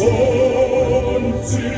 сонці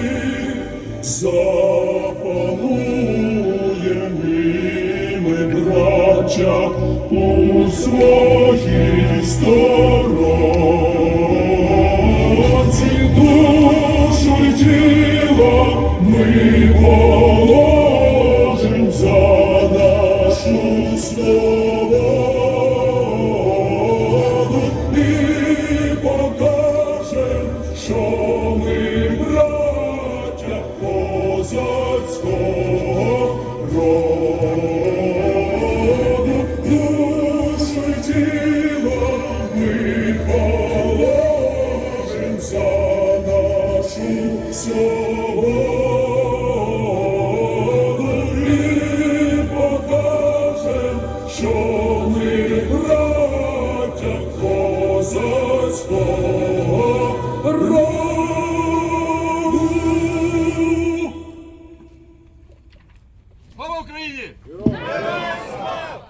Україні!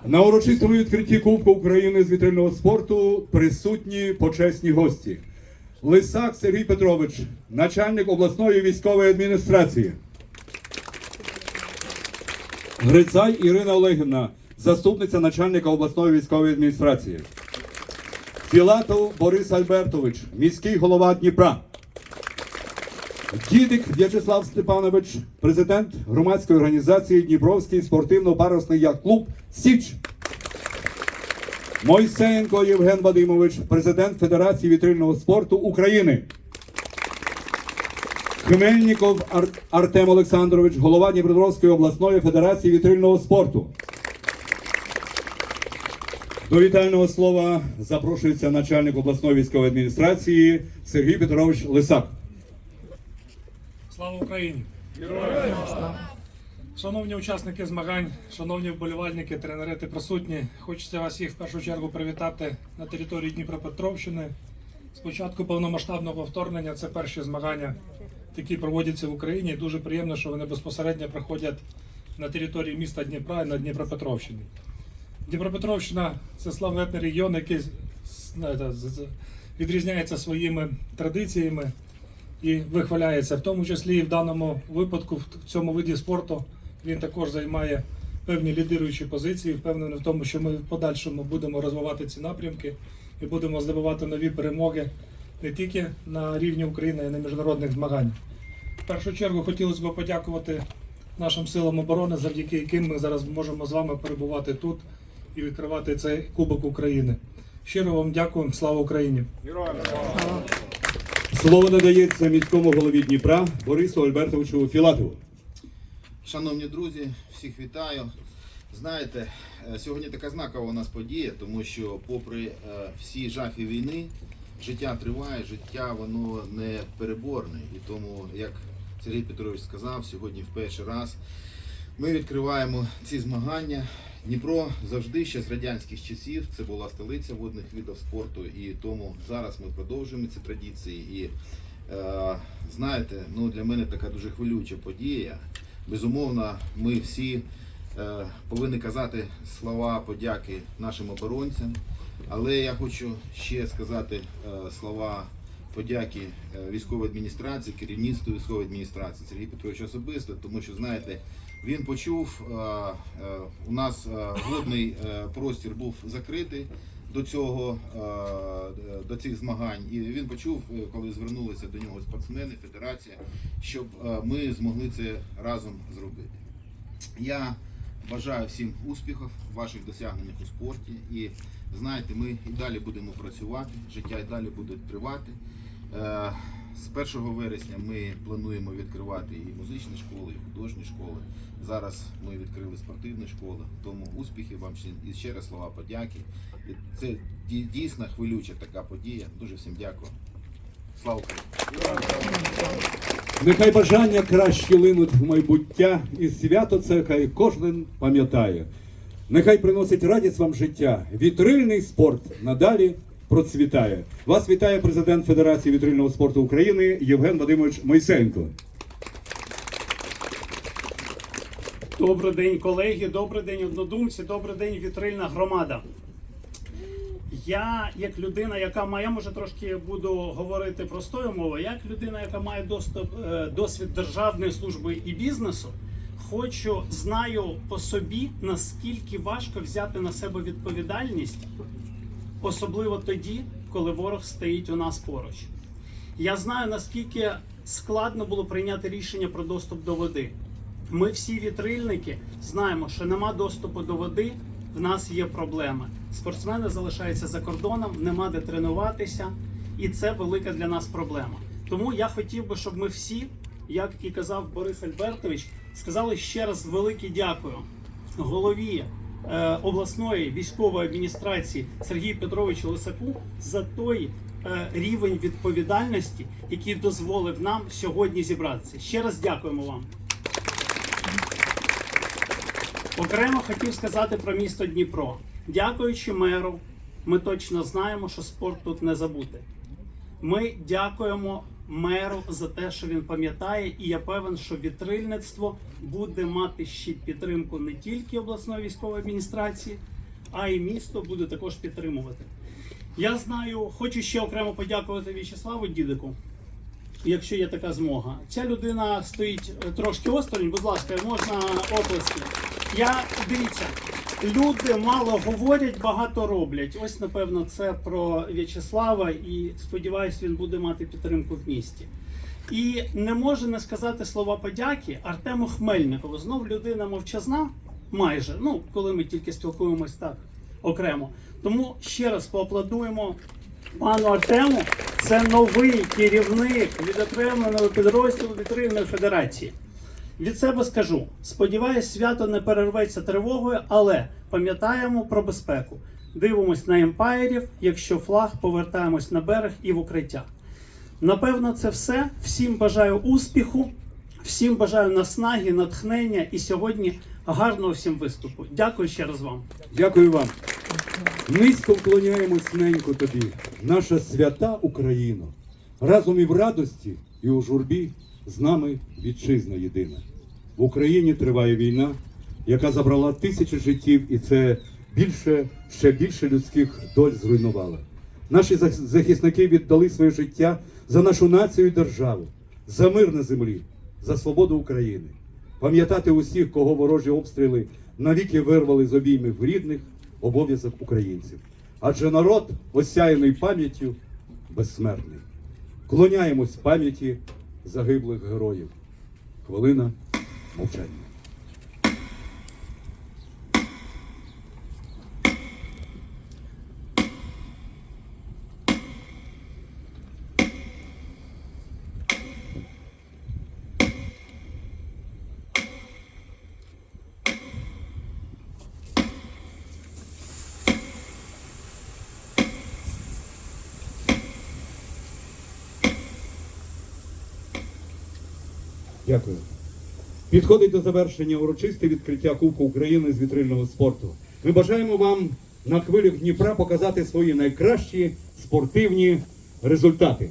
На урочистому відкритті Кубку України з вітрильного спорту присутні почесні гості. Лисак Сергій Петрович, начальник обласної військової адміністрації. Грицай Ірина Олегівна, заступниця начальника обласної військової адміністрації. Філатов Борис Альбертович, міський голова Дніпра. Дідик В'ячеслав Степанович, президент громадської організації Дніпровський спортивно-парусний яхт-клуб Січ. Мойсеєнко Євген Вадимович, президент Федерації вітрильного спорту України. Хмельніков Ар- Артем Олександрович, голова Дніпропетровської обласної федерації вітрильного спорту. До вітального слова запрошується начальник обласної військової адміністрації Сергій Петрович Лисак. Слава Україні! Шановні учасники змагань, шановні вболівальники, тренери та присутні, хочеться вас всіх в першу чергу привітати на території Дніпропетровщини. З початку повномасштабного вторгнення це перші змагання, які проводяться в Україні. Дуже приємно, що вони безпосередньо проходять на території міста Дніпра і на Дніпропетровщині. Дніпропетровщина це славетний регіон, який відрізняється своїми традиціями і вихваляється. В тому числі і в даному випадку, в цьому виді спорту, він також займає певні лідируючі позиції. Впевнений в тому, що ми в подальшому будемо розвивати ці напрямки і будемо здобувати нові перемоги не тільки на рівні України, а й на міжнародних змаганнях. В першу чергу хотілося б подякувати нашим силам оборони, завдяки яким ми зараз можемо з вами перебувати тут і відкривати цей Кубок України. Щиро вам дякую, слава Україні! Слово надається міському голові Дніпра Борису Альбертовичу Філатову. Шановні друзі, всіх вітаю. Знаєте, е, сьогодні така знакова у нас подія, тому що, попри е, всі жахи війни, життя триває, життя воно не переборне. І тому, як Сергій Петрович сказав, сьогодні в перший раз ми відкриваємо ці змагання. Дніпро завжди ще з радянських часів це була столиця водних видів спорту, і тому зараз ми продовжуємо ці традиції. І е, знаєте, ну для мене така дуже хвилююча подія. Безумовно, ми всі е, повинні казати слова подяки нашим оборонцям. Але я хочу ще сказати е, слова подяки е, військової адміністрації, керівництву військової адміністрації Сергій Петрович особисто, тому що знаєте, він почув, е, е, у нас е, водний простір був закритий до цього до цих змагань, і він почув, коли звернулися до нього спортсмени, федерація, щоб ми змогли це разом зробити. Я бажаю всім успіхів, ваших досягнень у спорті. І знаєте, ми і далі будемо працювати, життя і далі буде тривати. З 1 вересня ми плануємо відкривати і музичні школи, і художні школи. Зараз ми відкрили спортивні школи. Тому успіхів вам і ще раз слова подяки. Це дійсно хвилюча така подія. Дуже всім дякую. Слава Україні! Нехай бажання кращі линуть в майбуття, і свято це хай кожен пам'ятає. Нехай приносить радість вам життя. Вітрильний спорт надалі процвітає. Вас вітає президент Федерації вітрильного спорту України Євген Вадимович Мойсенко. Добрий день, колеги, добрий день, однодумці, добрий день, вітрильна громада. Я, як людина, яка має, я може трошки буду говорити простою мовою, як людина, яка має доступ, е, досвід державної служби і бізнесу, хочу, знаю по собі, наскільки важко взяти на себе відповідальність, особливо тоді, коли ворог стоїть у нас поруч. Я знаю, наскільки складно було прийняти рішення про доступ до води. Ми всі вітрильники знаємо, що нема доступу до води, в нас є проблеми. Спортсмени залишаються за кордоном, нема де тренуватися, і це велика для нас проблема. Тому я хотів би, щоб ми всі, як і казав Борис Альбертович, сказали ще раз велике дякую голові обласної військової адміністрації Сергію Петровичу Лисаку за той е, рівень відповідальності, який дозволив нам сьогодні зібратися. Ще раз дякуємо вам. Окремо хотів сказати про місто Дніпро. Дякуючи меру, ми точно знаємо, що спорт тут не забути. Ми дякуємо меру за те, що він пам'ятає, і я певен, що вітрильництво буде мати ще підтримку не тільки обласної військової адміністрації, а й місто буде також підтримувати. Я знаю, хочу ще окремо подякувати В'ячеславу Дідику, якщо є така змога. Ця людина стоїть е, трошки осторонь, будь ласка, можна оплески. Я дивіться, люди мало говорять, багато роблять. Ось, напевно, це про В'ячеслава, і сподіваюся, він буде мати підтримку в місті. І не можу не сказати слова подяки Артему Хмельникову. Знов людина мовчазна, майже. Ну, коли ми тільки спілкуємось так окремо. Тому ще раз поаплодуємо пану Артему. Це новий керівник відокремленого підрозділу Вітрильної федерації. Від себе скажу: сподіваюсь, свято не перерветься тривогою, але пам'ятаємо про безпеку. Дивимось на емпайрів, якщо флаг, повертаємось на берег і в укриття. Напевно, це все. Всім бажаю успіху, всім бажаю наснаги, натхнення і сьогодні гарного всім виступу. Дякую ще раз вам. Дякую вам. Низько вклоняємось ненько тобі, наша свята Україна. Разом і в радості, і у журбі з нами вітчизна єдина. В Україні триває війна, яка забрала тисячі життів, і це більше, ще більше людських доль зруйнувала. Наші захисники віддали своє життя за нашу націю і державу, за мир на землі, за свободу України. Пам'ятати усіх, кого ворожі обстріли навіки вирвали з обіймів рідних, обов'язок українців. Адже народ, осяяний пам'яттю, безсмертний. Клоняємось пам'яті загиблих героїв. Хвилина мовчання. Дякую. Підходить до завершення урочисте відкриття Кубку України з вітрильного спорту. Ми бажаємо вам на хвилях Дніпра показати свої найкращі спортивні результати.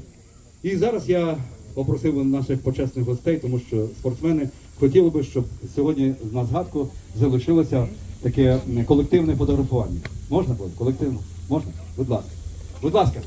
І зараз я попросив наших почесних гостей, тому що спортсмени хотіли би, щоб сьогодні на згадку залишилося таке колективне фотографування. Можна буде? Колективно? Можна? Будь ласка. Будь ласка.